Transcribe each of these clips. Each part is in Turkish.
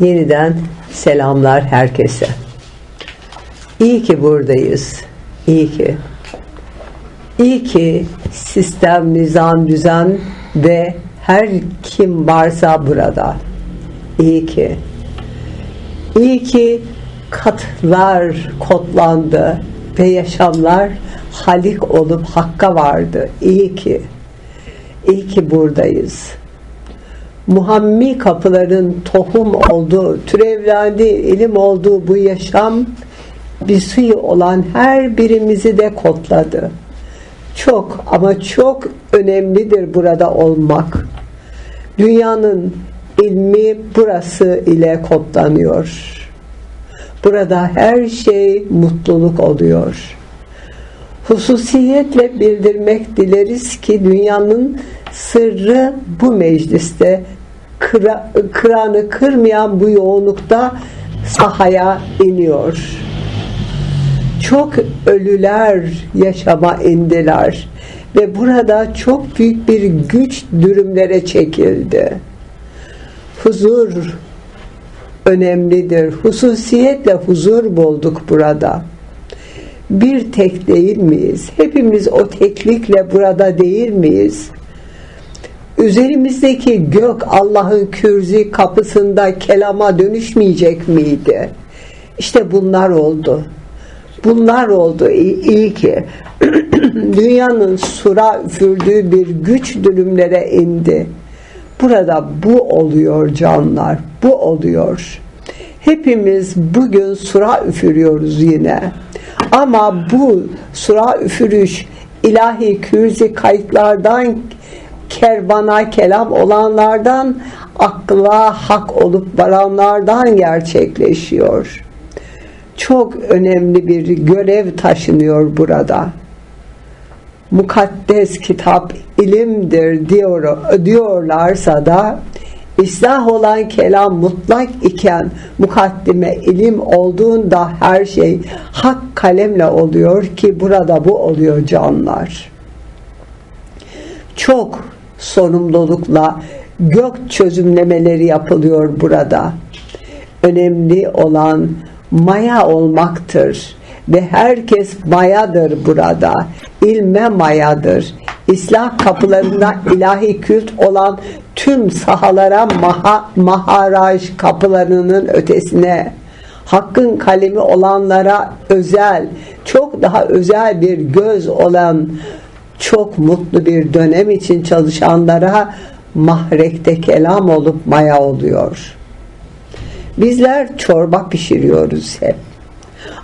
Yeniden selamlar herkese. İyi ki buradayız. İyi ki. İyi ki sistem, nizam, düzen ve her kim varsa burada. İyi ki. İyi ki katlar kodlandı ve yaşamlar halik olup hakka vardı. İyi ki. İyi ki buradayız. Muhammi kapıların tohum olduğu, türevlendi, ilim olduğu bu yaşam bir suyu olan her birimizi de kodladı. Çok ama çok önemlidir burada olmak. Dünyanın ilmi burası ile kodlanıyor. Burada her şey mutluluk oluyor. Hususiyetle bildirmek dileriz ki dünyanın sırrı bu mecliste kıra, kıranı kırmayan bu yoğunlukta sahaya iniyor. Çok ölüler yaşama indiler ve burada çok büyük bir güç dürümlere çekildi. Huzur önemlidir. Hususiyetle huzur bulduk burada. Bir tek değil miyiz? Hepimiz o teklikle burada değil miyiz? Üzerimizdeki gök Allah'ın kürzi kapısında kelama dönüşmeyecek miydi? İşte bunlar oldu. Bunlar oldu. İyi, iyi ki. Dünyanın sura üfürdüğü bir güç dürümlere indi. Burada bu oluyor canlar. Bu oluyor. Hepimiz bugün sura üfürüyoruz yine. Ama bu sura üfürüş ilahi kürzi kayıtlardan kervana kelam olanlardan akla hak olup varanlardan gerçekleşiyor. Çok önemli bir görev taşınıyor burada. Mukaddes kitap ilimdir diyor, diyorlarsa da İslah olan kelam mutlak iken mukaddime ilim olduğunda her şey hak kalemle oluyor ki burada bu oluyor canlar. Çok sorumlulukla gök çözümlemeleri yapılıyor burada. Önemli olan maya olmaktır ve herkes mayadır burada. İlme mayadır. İslah kapılarında ilahi kült olan tüm sahalara maha, maharaj kapılarının ötesine hakkın kalemi olanlara özel, çok daha özel bir göz olan çok mutlu bir dönem için çalışanlara mahrekte kelam olup maya oluyor. Bizler çorba pişiriyoruz hep.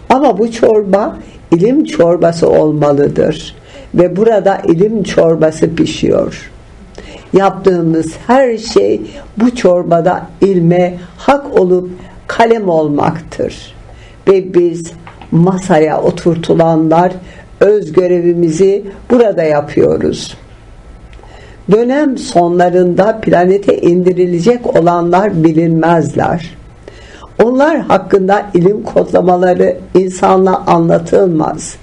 Ama bu çorba ilim çorbası olmalıdır. Ve burada ilim çorbası pişiyor. Yaptığımız her şey bu çorbada ilme hak olup kalem olmaktır. Ve biz masaya oturtulanlar öz görevimizi burada yapıyoruz. Dönem sonlarında planete indirilecek olanlar bilinmezler. Onlar hakkında ilim kodlamaları insanla anlatılmaz.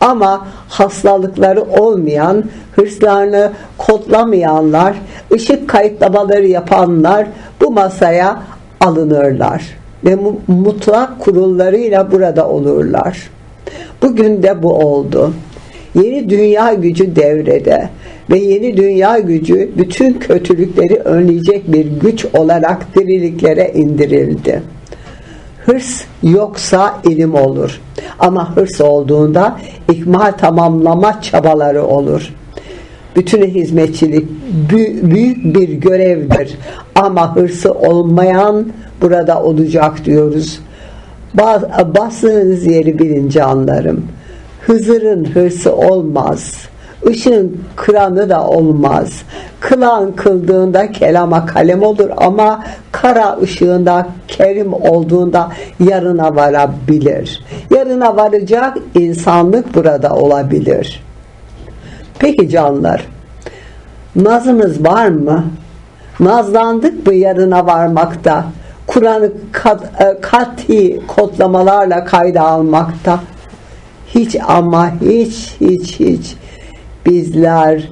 Ama hastalıkları olmayan, hırslarını kodlamayanlar, ışık kayıtlamaları yapanlar bu masaya alınırlar ve mutlak kurullarıyla burada olurlar. Bugün de bu oldu. Yeni dünya gücü devrede ve yeni dünya gücü bütün kötülükleri önleyecek bir güç olarak diriliklere indirildi. Hırs yoksa ilim olur. Ama hırs olduğunda ikmal tamamlama çabaları olur. Bütün hizmetçilik büyük bir görevdir. Ama hırsı olmayan burada olacak diyoruz. Bastığınız yeri bilin canlarım. Hızır'ın hırsı olmaz. Işığın kıranı da olmaz. Kılan kıldığında kelama kalem olur ama kara ışığında kerim olduğunda yarına varabilir. Yarına varacak insanlık burada olabilir. Peki canlar, nazımız var mı? Nazlandık mı yarına varmakta? Kur'an'ı kat, e, kati kodlamalarla kayda almakta. Hiç ama hiç hiç hiç bizler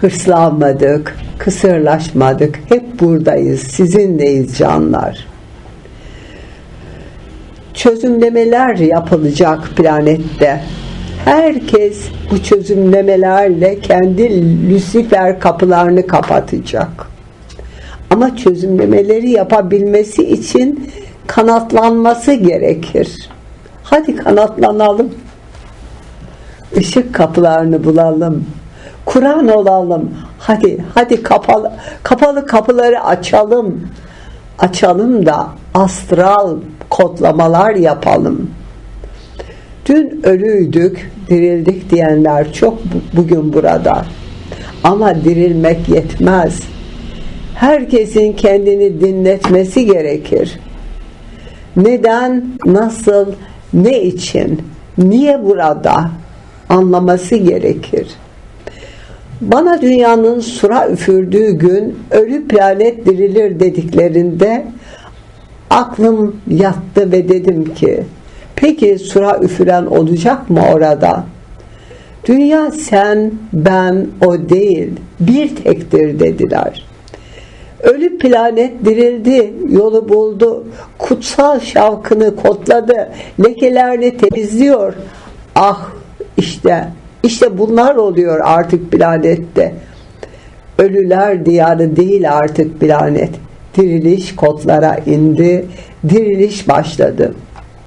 hırslanmadık, kısırlaşmadık. Hep buradayız, sizinleyiz canlar. çözümlemeler yapılacak planette. Herkes bu çözümlemelerle kendi Lucifer kapılarını kapatacak. Ama çözümlemeleri yapabilmesi için kanatlanması gerekir. Hadi kanatlanalım. Işık kapılarını bulalım. Kur'an olalım. Hadi hadi kapalı kapalı kapıları açalım. Açalım da astral kodlamalar yapalım. Dün ölüydük, dirildik diyenler çok bugün burada. Ama dirilmek yetmez. Herkesin kendini dinletmesi gerekir. Neden, nasıl, ne için, niye burada anlaması gerekir. Bana dünyanın sura üfürdüğü gün ölü planet dirilir dediklerinde aklım yattı ve dedim ki peki sura üfüren olacak mı orada? Dünya sen, ben, o değil, bir tektir dediler. Ölü planet dirildi, yolu buldu, kutsal şavkını kotladı, lekelerini temizliyor. Ah işte, işte bunlar oluyor artık planette. Ölüler diyarı değil artık planet. Diriliş kotlara indi, diriliş başladı.